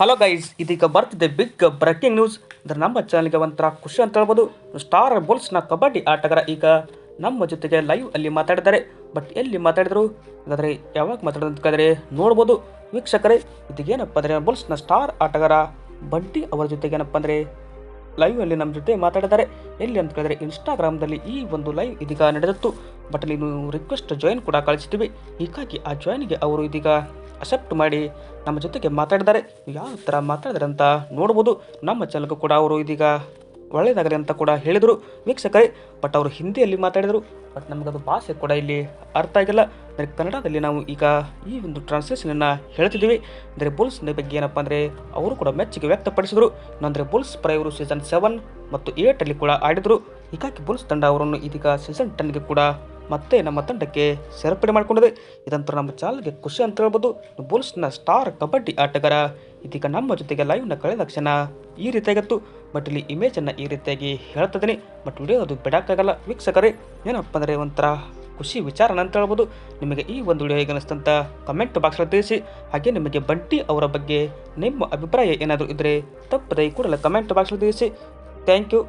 Hello guys ಇದೀಗ ಬರ್ತಿದೆ big breaking news ಅಂದ್ರೆ ನಮ್ಮ ಚಾನಲ್ಗೆ ಒಂಥರ ಖುಷಿ ಅಂತ ಹೇಳ್ಬೋದು. ಸ್ಟಾರ್ ಬುಲ್ಸ್ನ ಕಬಡ್ಡಿ ಆಟಗಾರ ಈಗ ನಮ್ಮ ಜೊತೆಗೆ ಲೈವ್ ಅಲ್ಲಿ ಮಾತಾಡಿದ್ದಾರೆ. ಬಟ್ ಎಲ್ಲಿ ಮಾತಾಡಿದ್ರು? ಹಾಗಾದರೆ ಯಾವಾಗ ಮಾತಾಡೋದು ಅಂತ ಕೇಳಿದ್ರೆ ನೋಡ್ಬೋದು. ವೀಕ್ಷಕರೇ ಇದೀಗೇನಪ್ಪ ಅಂದರೆ ಬುಲ್ಸ್ನ ಸ್ಟಾರ್ ಆಟಗಾರ ಬಡ್ಡಿ ಅವರ ಜೊತೆಗೆ ಏನಪ್ಪ ಅಂದರೆ ಲೈವ್ ಅಲ್ಲಿ ನಮ್ಮ ಜೊತೆ ಮಾತಾಡಿದ್ದಾರೆ. ಎಲ್ಲಿ ಅಂತ ಕೇಳಿದ್ರೆ ಇನ್ಸ್ಟಾಗ್ರಾಮ್ದಲ್ಲಿ ಈ ಒಂದು ಲೈವ್ ಇದೀಗ ನಡೆದಿತ್ತು. ಬಟ್ ಅಲ್ಲಿ ರಿಕ್ವೆಸ್ಟ್ ಜಾಯಿನ್ ಕೂಡ ಕಳಿಸ್ತೀವಿ ಹೀಗಾಗಿ ಆ ಜಾಯಿನ್ಗೆ ಅವರು ಇದೀಗ ಅಕ್ಸೆಪ್ಟ್ ಮಾಡಿ ನಮ್ಮ ಜೊತೆಗೆ ಮಾತಾಡಿದ್ದಾರೆ. ಯಾವ ಥರ ಮಾತಾಡಿದ್ದಾರೆ ಅಂತ ನೋಡ್ಬೋದು. ನಮ್ಮ ಚಾನಲ್ಗೂ ಕೂಡ ಅವರು ಇದೀಗ ಒಳ್ಳೆಯದಾಗಲಿ ಅಂತ ಕೂಡ ಹೇಳಿದರು ವೀಕ್ಷಕರೇ. ಬಟ್ ಅವರು ಹಿಂದಿಯಲ್ಲಿ ಮಾತಾಡಿದರು. ಬಟ್ ನಮಗದು ಭಾಷೆ ಕೂಡ ಇಲ್ಲಿ ಅರ್ಥ ಆಗಿಲ್ಲ. ಅಂದರೆ ಕನ್ನಡದಲ್ಲಿ ನಾವು ಈಗ ಈ ಒಂದು ಟ್ರಾನ್ಸ್ಲೇಷನನ್ನು ಹೇಳ್ತಿದ್ದೀವಿ. ಅಂದರೆ ಬುಲ್ಸ್ನ ಬಗ್ಗೆ ಏನಪ್ಪ ಅಂದರೆ ಅವರು ಕೂಡ ಮೆಚ್ಚುಗೆ ವ್ಯಕ್ತಪಡಿಸಿದರು. ಅಂದರೆ ಬುಲ್ಸ್ ಪರ ಇವರು ಸೀಸನ್ ಸೆವೆನ್ ಮತ್ತು ಏಟಲ್ಲಿ ಕೂಡ ಆಡಿದರು. ಹೀಗಾಗಿ ಬುಲ್ಸ್ ತಂಡ ಅವರನ್ನು ಇದೀಗ ಸೀಸನ್ ಟೆನ್ಗೆ ಕೂಡ ಮತ್ತೆ ನಮ್ಮ ತಂಡಕ್ಕೆ ಸೇರ್ಪಡೆ ಮಾಡಿಕೊಂಡಿದೆ. ಇದಂತರ ನಮ್ಮ ಚಾನಲ್ಗೆ ಖುಷಿ ಅಂತ ಹೇಳ್ಬೋದು. ಬುಲ್ಸ್ನ ಸ್ಟಾರ್ ಕಬಡ್ಡಿ ಆಟಗಾರ. ಇದೀಗ ನಮ್ಮ ಜೊತೆಗೆ ಲೈವ್ನ ಕಳೆದ ಕ್ಷಣ ಈ ರೀತಿಯಾಗಿತ್ತು. ಬಟ್ ಇಲ್ಲಿ ಇಮೇಜನ್ನು ಈ ರೀತಿಯಾಗಿ ಹೇಳ್ತಿದ್ದೀನಿ ಬಟ್ ವಿಡಿಯೋ ಅದು ಬಿಡೋಕ್ಕಾಗಲ್ಲ. ವೀಕ್ಷಕರೇ, ಏನಪ್ಪ ಅಂದರೆ ಒಂಥರ ಖುಷಿ ವಿಚಾರನ ಅಂತ ಹೇಳ್ಬೋದು. ನಿಮಗೆ ಈ ಒಂದು ವಿಡಿಯೋ ಹೇಗೆ ಅನಿಸ್ತಂತ ಕಮೆಂಟ್ ಬಾಕ್ಸಲ್ಲಿ ತಿಳಿಸಿ. ಹಾಗೆ ನಿಮಗೆ ಬಂಟಿ ಅವರ ಬಗ್ಗೆ ನಿಮ್ಮ ಅಭಿಪ್ರಾಯ ಏನಾದರೂ ಇದ್ದರೆ ತಪ್ಪದೇ ಕೂಡಲೇ ಕಮೆಂಟ್ ಬಾಕ್ಸಲ್ಲಿ ತಿಳಿಸಿ. Thank you